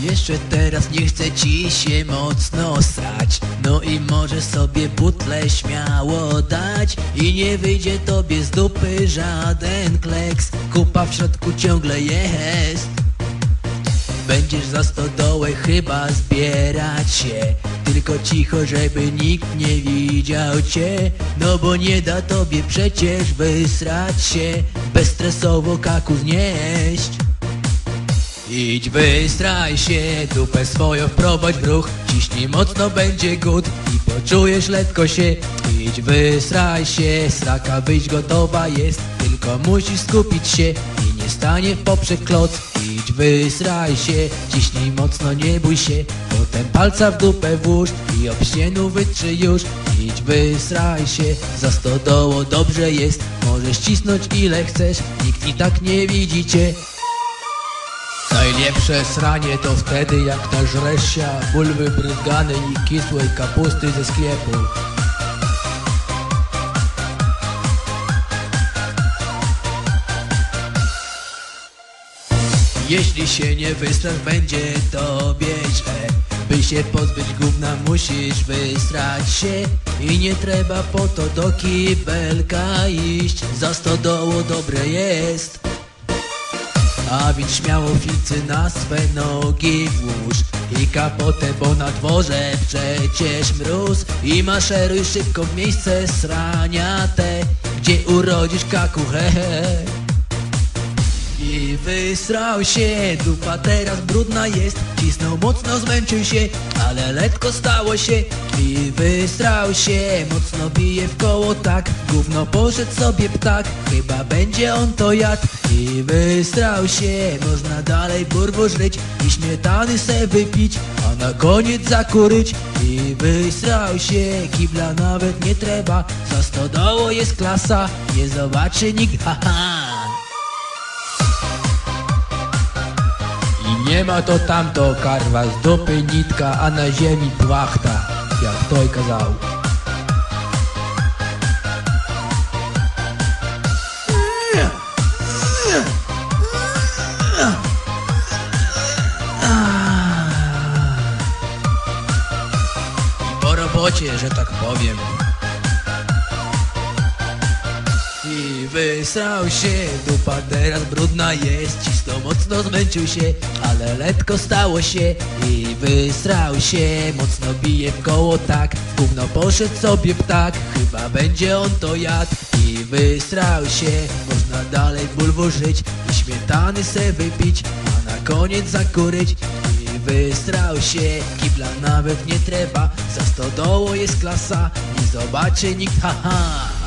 Jeszcze teraz nie chce ci się mocno srać No i może sobie butle śmiało dać. I nie wyjdzie tobie z dupy żaden kleks. Kupa w środku ciągle jest. Będziesz za stodołę chyba zbierać się. Tylko cicho, żeby nikt nie widział cię. No bo nie da tobie przecież wysrać się. Bezstresowo kaku znieść Idź wystraj się, dupę swoją wprowadź w ruch. Ciśnij mocno, będzie gut i poczujesz lekko się. Idź wystraj się, sraka wyjść gotowa jest. Tylko musisz skupić się i nie stanie w poprzek kloc. Idź wysraj się, ciśnij mocno, nie bój się. Potem palca w dupę włóż i obścienu wytrzy już. Idź wysraj się, za stodoło dobrze jest. Możesz cisnąć ile chcesz, nikt i tak nie widzi cię Najlepsze sranie to wtedy jak nażresz się bulwy bryzgane i kisłej kapusty ze sklepu. Jeśli się nie wystrasz, będzie tobie źle By się pozbyć gówna, musisz wystrać się. I nie trzeba po to do kibelka iść. Za stodoło dobre jest a więc śmiało filcy na swe nogi włóż I kapotę, bo na dworze przecież mróz I maszeruj szybko w miejsce srania te Gdzie urodzisz kaku, he, he. Wysrał się, dupa teraz brudna jest. Cisnął mocno, zmęczył się, ale lekko stało się. I wysrał się, mocno bije w koło tak. Gówno poszedł sobie ptak, chyba będzie on to jadł. I wysrał się, można dalej burbo żryć I śmietany se wypić, a na koniec zakuryć. I wysrał się, kibla nawet nie trzeba. Za stodoło jest klasa, nie zobaczy nikt, haha nie ma to tamto karwa z dupy nitka, a na ziemi płachta, jak toj kazał. I po robocie, że tak powiem. I wysrał się, dupa teraz brudna jest. Cisnął mocno, zmęczył się, ale letko stało się I wysrał się, mocno bije w koło tak. Gówno poszedł sobie ptak, chyba będzie on to jadł I wysrał się, można dalej bulwo żyć I śmietany se wypić, a na koniec zakuryć I wysrał się, kibla nawet nie trzeba Za stodoło jest klasa, nie zobaczy nikt, haha